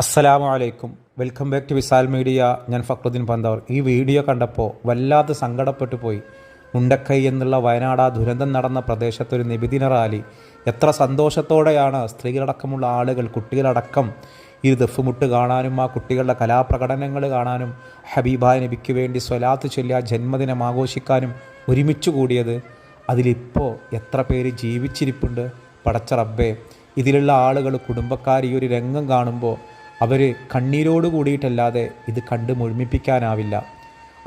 അസ്സലാമു അലൈക്കും. Welcome back to Wisal media ഞാൻ ഫക്രുദ്ദീൻ പന്തവർ. ഈ വീഡിയോ കണ്ടപ്പോൾ വല്ലാതെ സങ്കടപ്പെട്ടു പോയി. മുണ്ടക്കൈ എന്നുള്ള വയനാട് ആ ദുരന്തം നടന്ന പ്രദേശത്തൊരു നിബിദിന റാലി. എത്ര സന്തോഷത്തോടെയാണ് സ്ത്രീകളടക്കമുള്ള ആളുകൾ കുട്ടികളടക്കം ഈ ദഫുമുട്ട് കാണാനും ആ കുട്ടികളുടെ കലാപ്രകടനങ്ങൾ കാണാനും ഹബീബായ നബിക്ക് വേണ്ടി സ്വലാത്ത് ചൊല്ലി ജന്മദിനം ആഘോഷിക്കാനും ഒരുമിച്ച് കൂടിയത് അതിലിപ്പോൾ എത്ര പേര് ജീവിച്ചിരിപ്പുണ്ട്? പടച്ച റബ്ബേ ഇതിലുള്ള ആളുകൾ കുടുംബക്കാർ ഈ ഒരു രംഗം കാണുമ്പോൾ അവർ കണ്ണീരോട് കൂടിയിട്ടല്ലാതെ ഇത് കണ്ട് മുഴുമിപ്പിക്കാനാവില്ല.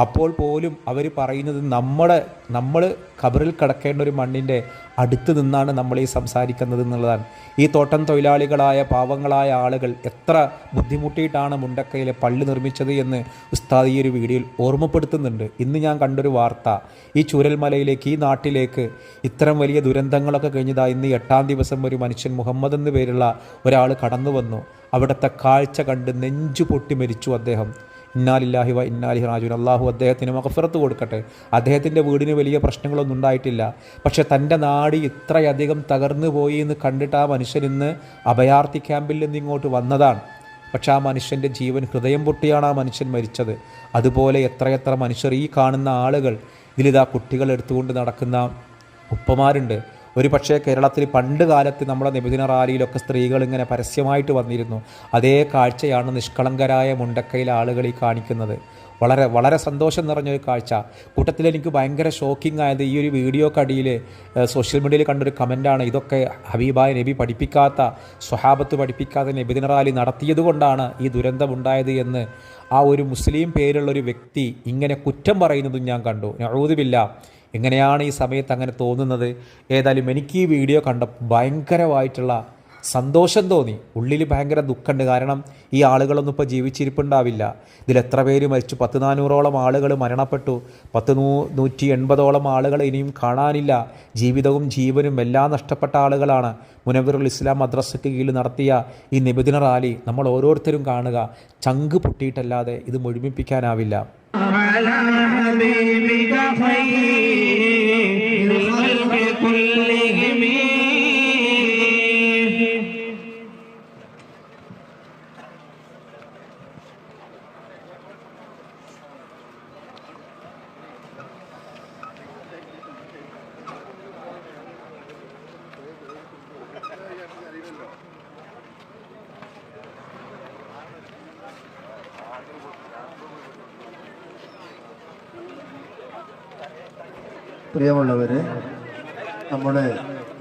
അപ്പോൾ പോലും അവർ പറയുന്നത് നമ്മുടെ നമ്മൾ ഖബറിൽ കിടക്കേണ്ട ഒരു മണ്ണിന്റെ അടുത്ത് നിന്നാണ് നമ്മൾ ഈ സംസാരിക്കുന്നത് എന്നുള്ളതാണ്. ഈ തോട്ടം തൊഴിലാളികളായ പാവങ്ങളായ ആളുകൾ എത്ര ബുദ്ധിമുട്ടിയിട്ടാണ് മുണ്ടക്കയിലെ പള്ളി നിർമ്മിച്ചത് എന്ന് ഉസ്താദ് ഈ ഒരു വീഡിയോയിൽ ഓർമ്മപ്പെടുത്തുന്നുണ്ട്. ഇന്ന് ഞാൻ കണ്ടൊരു വാർത്ത. ഈ ചൂരൽമലയിലേക്ക് ഈ നാട്ടിലേക്ക് ഇത്തരം വലിയ ദുരന്തങ്ങളൊക്കെ കഴിഞ്ഞതാ ഇന്ന് എട്ടാം ദിവസം ഒരു മനുഷ്യൻ മുഹമ്മദ് എന്ന് പേരുള്ള ഒരാൾ കടന്നു വന്നു അവിടുത്തെ കാഴ്ച കണ്ട് നെഞ്ചു പൊട്ടി മരിച്ചു അദ്ദേഹം. ഇന്നാലില്ലാഹി വ ഇന്നാലിഹി റാജുൻ അള്ളാഹു അദ്ദേഹത്തിന് മകഫിറത്ത് കൊടുക്കട്ടെ. അദ്ദേഹത്തിന്റെ വീടിന് വലിയ പ്രശ്നങ്ങളൊന്നും ഉണ്ടായിട്ടില്ല. പക്ഷേ തന്റെ നാട് ഇത്രയധികം തകർന്നു പോയി എന്ന് കണ്ടിട്ട് ആ മനുഷ്യൻ ഇന്ന് അഭയാർത്ഥി ക്യാമ്പിൽ നിന്ന് ഇങ്ങോട്ട് വന്നതാണ്. പക്ഷേ ആ മനുഷ്യന്റെ ജീവൻ ഹൃദയം പൊട്ടിയാണ് ആ മനുഷ്യൻ മരിച്ചത്. അതുപോലെ എത്രയെത്ര മനുഷ്യർ ഈ കാണുന്ന ആളുകൾ ഇതിലിതാ കുട്ടികൾ എടുത്തുകൊണ്ട് നടക്കുന്ന ഉപ്പമാരുണ്ട്. ഒരു പക്ഷേ കേരളത്തിൽ പണ്ട് കാലത്ത് നമ്മുടെ നിബിദിന റാലിയിലൊക്കെ സ്ത്രീകൾ ഇങ്ങനെ പരസ്യമായിട്ട് വന്നിരുന്നു. അതേ കാഴ്ചയാണ് നിഷ്കളങ്കരായ മുണ്ടക്കയിലെ ആളുകൾ ഈ കാണിക്കുന്നത്. വളരെ വളരെ സന്തോഷം നിറഞ്ഞൊരു കാഴ്ച. കൂട്ടത്തിൽ എനിക്ക് ഭയങ്കര ഷോക്കിംഗ് ആയത് ഈ ഒരു വീഡിയോക്കടിയിൽ സോഷ്യൽ മീഡിയയിൽ കണ്ടൊരു കമന്റാണ് ഇതൊക്കെ ഹബീബായ നബി പഠിപ്പിക്കാത്ത സ്വഹാബത്ത് പഠിപ്പിക്കാത്ത നബിദിന റാലി നടത്തിയതുകൊണ്ടാണ് ഈ ദുരന്തമുണ്ടായത് എന്ന് ആ ഒരു മുസ്ലിം പേരുള്ള ഒരു വ്യക്തി ഇങ്ങനെ കുറ്റം പറയുന്നതും ഞാൻ കണ്ടു. നഴൂതുമില്ല എങ്ങനെയാണ് ഈ സമയത്ത് അങ്ങനെ തോന്നുന്നത്? ഏതായാലും എനിക്ക് ഈ വീഡിയോ കണ്ട ഭയങ്കരമായിട്ടുള്ള സന്തോഷം തോന്നി. ഉള്ളിൽ ഭയങ്കര ദുഃഖമുണ്ട്. കാരണം ഈ ആളുകളൊന്നും ഇപ്പോൾ ജീവിച്ചിരിപ്പുണ്ടാവില്ല. ഇതിൽ എത്ര പേര് മരിച്ചു? പത്ത് നാനൂറോളം ആളുകൾ മരണപ്പെട്ടു. പത്ത് നൂ നൂറ്റി എൺപതോളം ആളുകൾ ഇനിയും കാണാനില്ല. ജീവിതവും ജീവനും എല്ലാം നഷ്ടപ്പെട്ട ആളുകളാണ്. മുനവറുൽ ഇസ്ലാം മദ്രസയ്ക്ക് കീഴിൽ നടത്തിയ ഈ നിബിദിന റാലി നമ്മൾ ഓരോരുത്തരും കാണുക. ചങ്ക് പൊട്ടിയിട്ടല്ലാതെ ഇത് മുഴുമിപ്പിക്കാനാവില്ല. على حبيبك خير. പ്രിയമുള്ളവരെ നമ്മുടെ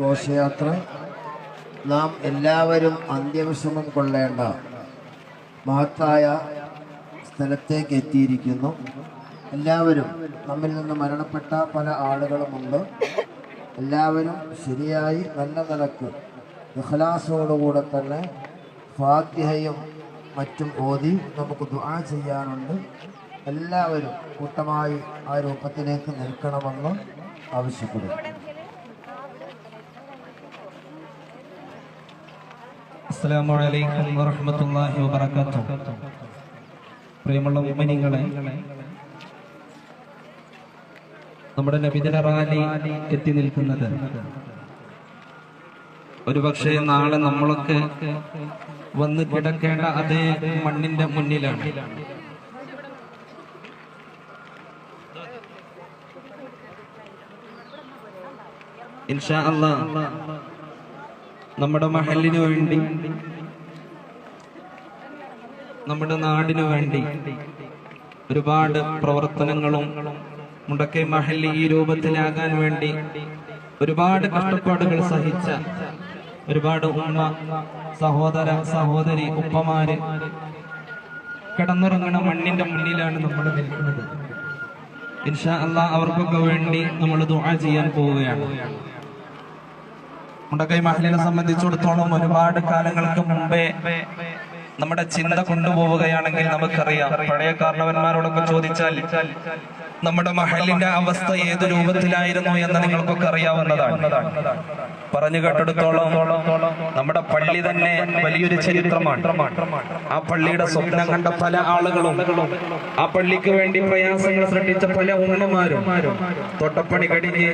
ഘോഷയാത്ര. നാം എല്ലാവരും അന്ത്യവിശ്രമം കൊള്ളേണ്ട മഹത്തായ സ്ഥലത്തേക്ക് എത്തിയിരിക്കുന്നു. എല്ലാവരും നമ്മിൽ നിന്ന് മരണപ്പെട്ട പല ആളുകളുമുണ്ട്. എല്ലാവരും ശരിയായി നല്ല നിലയ്ക്ക് ഇഖ്ലാസോടുകൂടെ തന്നെ ഫാത്തിഹയും മറ്റും ഓതി നമുക്ക് ദുആ ചെയ്യാനുണ്ട്. എല്ലാവരും കൂട്ടമായി ആ രൂപത്തിലേക്ക് നിൽക്കണമെന്ന് വബറകാതുഹു. പ്രിയമുള്ള മുഅ്മിനീങ്ങളെ നമ്മുടെ നബിദിന റാലി എത്തി നിൽക്കുന്നത് ഒരുപക്ഷെ നാളെ നമ്മളൊക്കെ വന്ന് കിടക്കേണ്ട അതേ മണ്ണിന്റെ മുന്നിലാണ്. ഇൻഷാ നമ്മുടെ മഹലിനു വേണ്ടി നമ്മുടെ നാടിനു വേണ്ടി ഒരുപാട് പ്രവർത്തനങ്ങളും മുടക്കെ മഹല്ലി ഈ രൂപത്തിലാകാൻ വേണ്ടി ഒരുപാട് കഷ്ടപ്പാടുകൾ സഹിച്ച ഒരുപാട് ഉമ്മ സഹോദര സഹോദരി ഉപ്പമാര് കിടന്നുറങ്ങണ മണ്ണിന്റെ മുന്നിലാണ് നമ്മൾ നിൽക്കുന്നത്. ഇൻഷാ അള്ളാ അവർക്കൊക്കെ വേണ്ടി നമ്മൾ ദുആ ചെയ്യാൻ പോവുകയാണ്. മുണ്ടക്കൈ മഹലിനെ സംബന്ധിച്ചിടത്തോളം ഒരുപാട് കാലങ്ങൾക്ക് മുമ്പേ നമ്മുടെ ചിന്ത കൊണ്ടുപോവുകയാണെങ്കിൽ നമുക്കറിയാം. പഴയ കാരണവന്മാരോടൊക്കെ ചോദിച്ചാൽ നമ്മുടെ മഹലിന്റെ അവസ്ഥ ഏത് രൂപത്തിലായിരുന്നു എന്ന് നിങ്ങൾക്കൊക്കെ അറിയാവുന്നതാണ്. പറഞ്ഞു കേട്ടെടുത്തോളം നമ്മുടെ പള്ളി തന്നെ വലിയൊരു ചരിത്രമാണ്. ആ പള്ളിയുടെ സ്വപ്നം കണ്ട പല ആളുകളും ആ പള്ളിക്ക് വേണ്ടി പ്രയാസങ്ങൾ സൃഷ്ടിച്ച പല ഉമ്മമാരും തൊട്ടപ്പണി കഴിഞ്ഞ്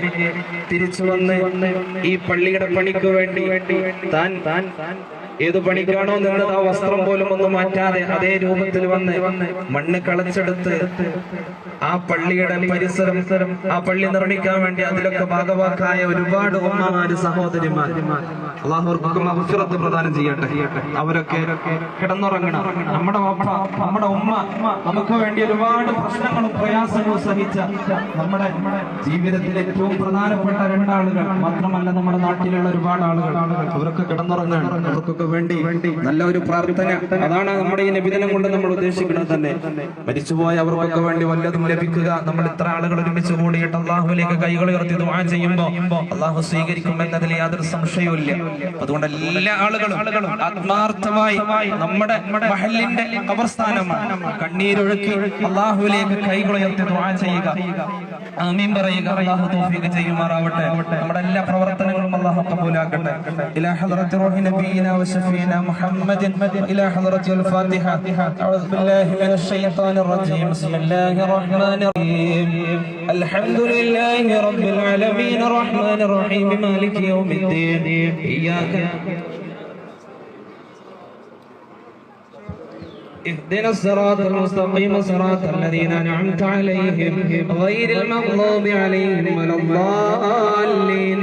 തിരിച്ചു വന്ന് ഈ പള്ളിയുടെ പണിക്ക് വേണ്ടി താൻ താൻ ഏത് പണിക്കാണോ നിന്നത് ആ വസ്ത്രം പോലും ഒന്നും മാറ്റാതെ അതേ രൂപത്തിൽ വന്ന് മണ്ണ് കളച്ചെടുത്ത് ആ പള്ളിയുടെ പരിസരം ആ പള്ളി നിർമ്മിക്കാൻ വേണ്ടി അതിലൊക്കെ ഭാഗവാക്കായ ഒരുപാട് ഉമ്മമാര് സഹോദരിമാർ അള്ളാഹുർക്കും പ്രദാനം ചെയ്യട്ടെ. അവരൊക്കെ കിടന്നുറങ്ങണം. നമ്മുടെ നമ്മുടെ ഉമ്മ നമുക്ക് വേണ്ടി ഒരുപാട് പ്രശ്നങ്ങളും പ്രയാസങ്ങളും സഹിച്ച നമ്മുടെ ജീവിതത്തിൽ ഏറ്റവും പ്രധാനപ്പെട്ട രണ്ടാളുകൾ മാത്രമല്ല നമ്മുടെ നാട്ടിലുള്ള ഒരുപാട് ആളുകൾ. അവരൊക്കെ കിടന്നുറങ്ങണം അവർക്കൊക്കെ വേണ്ടി നല്ല ഒരു പ്രാർത്ഥന. അതാണ് നമ്മുടെ ഈ നബിദിനം കൊണ്ട് നമ്മൾ ഉദ്ദേശിക്കുന്നത് തന്നെ. മരിച്ചുപോയ അവർക്കൊക്കെ വേണ്ടി വല്ലതും ലഭിക്കുക. നമ്മൾ ഇത്ര ആളുകൾ ഒരുമിച്ച് കൂടിയിട്ട് അള്ളാഹുലേക്ക് കൈകൾ ഉയർത്തി ദുആ ചെയ്യുമ്പോൾ അള്ളാഹു സ്വീകരിക്കും എന്നതിൽ യാതൊരു സംശയവുമില്ല. അതുകൊണ്ട് എല്ലാ ആളുകളും ആത്മാർത്ഥമായി നമ്മുടെ മഹലിന്റെ കബർസ്ഥാനമാണ്. കണ്ണീരൊഴുക്കി അള്ളാഹുലേക്ക് കൈകൾ ഉയർത്തി ദുആ ചെയ്യുക. ആമീൻ പറയുക. അള്ളാഹു തൗഫീഖ് ചെയ്യുമാറാവട്ടെ. നമ്മുടെ എല്ലാ പ്രവർത്തനങ്ങളും അള്ളാഹു കബൂലാക്കട്ടെ. ഇലാ ഹദ്റത്തി റൂഹി നബിയിന سفينا محمد إلى حضرة الفاتحة. أعوذ بالله من الشيطان الرجيم. بسم الله الرحمن الرحيم. الحمد لله رب العالمين. الرحمن الرحيم. مالك يوم الدين. إياك اهدنا الصراط المستقيم. صراط الذين أنعمت عليهم غير المغضوب عليهم ولا الضالين.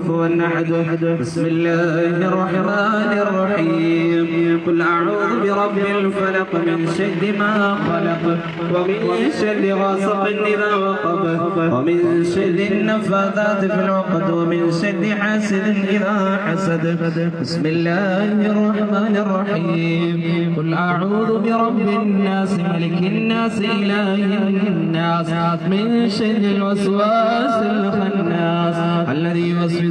كفوا أحد بسم الله الرحمن الرحيم. قل أعوذ برب الفلق من شر ما خلق ومن شر غاسق إذا وقب ومن شر النفاثات في العقد ومن شر حاسد إذا حسد. بسم الله الرحمن الرحيم. قل أعوذ برب الناس ملك الناس إله الناس من شر الوسواس الخناس الذي يوسوس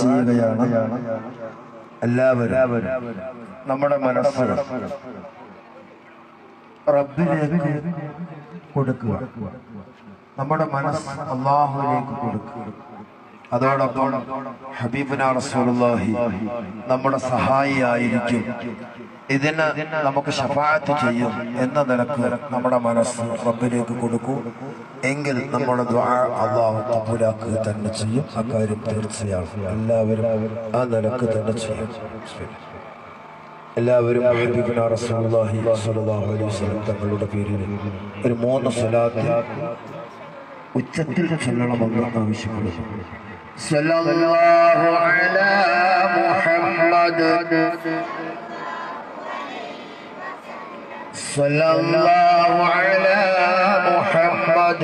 ചെയ്യുകയാണ് എല്ലാവരും. നമ്മുടെ മനസ്സ് റബ്ബിലേക്ക് കൊടുക്കുക. നമ്മുടെ മനസ്സ് അള്ളാഹുലേക്ക് കൊടുക്കുക. അതോടൊപ്പം ഹബീബിന റസൂലുള്ളാഹി നമ്മുടെ സഹായിയായിരിക്കും. ഇതിന് നമുക്ക് ശഫാഅത്ത് ചെയ്യും എന്ന നിലയ്ക്ക് നമ്മുടെ മനസ്സ് റബ്ബിലേക്ക് കൊടുക്കൂ. എങ്കിൽ നമ്മുടെ അള്ളാഹു കബൂലാക്കുക തന്നെ ചെയ്യും. അക്കാര്യം തീർച്ചയാണ്. എല്ലാവരും ആ നിലയ്ക്ക് തന്നെ ചെയ്യും. എല്ലാവരും തങ്ങളുടെ പേരിൽ ഒരു മൂന്ന് സ്വലാത്ത് ഉച്ചത്തിൽ ചൊല്ലണമെന്ന് ആവശ്യപ്പെടുന്നു. സല്ലല്ലാഹു അലാ മുഹമ്മദ് صلى الله على محمد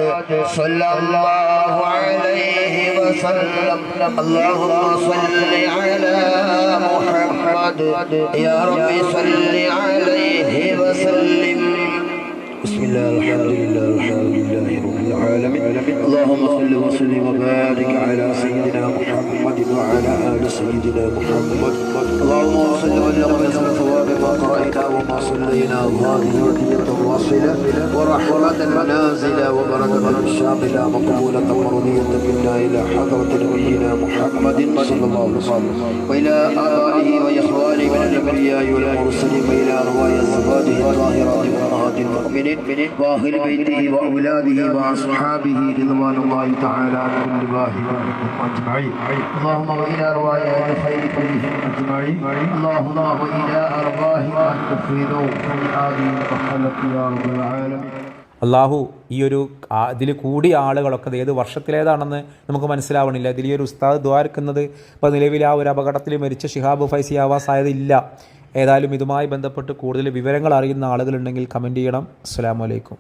صلى الله عليه وسلم. اللهم صل على محمد. يا رب صل عليه وسلم بسم الله الحمد لله الحمد لله رب العالمين اللهم صل وسلم وبارك على سيدنا محمد. وعلى آل سيدنا محمد. اللهم صل وسلم على ثواب ما قرأنا وما صلينا. هدية واصلة ورحمة نازلة وبركة شاملة مقبولة مرضية منا إلى حضرة نبينا محمد صلى الله عليه وسلم. وإلى آبائه وإخوانه من الأنبياء والمرسلين وإلى أرواح أزواجه الطاهرات അള്ളാഹു ഈ ഒരു ഇതിൽ കൂടിയ ആളുകളൊക്കെ ഏത് വർഷത്തിലേതാണെന്ന് നമുക്ക് മനസ്സിലാവണില്ല. ഇതിൽ ഈ ഒരു ഉസ്താദ് ദ്വാരക്കുന്നത് ഇപ്പോൾ നിലവിൽ ആ ഒരു അപകടത്തിൽ മരിച്ച ഷിഹാബ് ഫൈസി ആവാസ് ആയതില്ല ഏതായാലും ഇതുമായി ബന്ധപ്പെട്ട് കൂടുതൽ വിവരങ്ങൾ അറിയുന്ന ആളുകളുണ്ടെങ്കിൽ കമന്റ് ചെയ്യണം. അസ്സാമലൈക്കും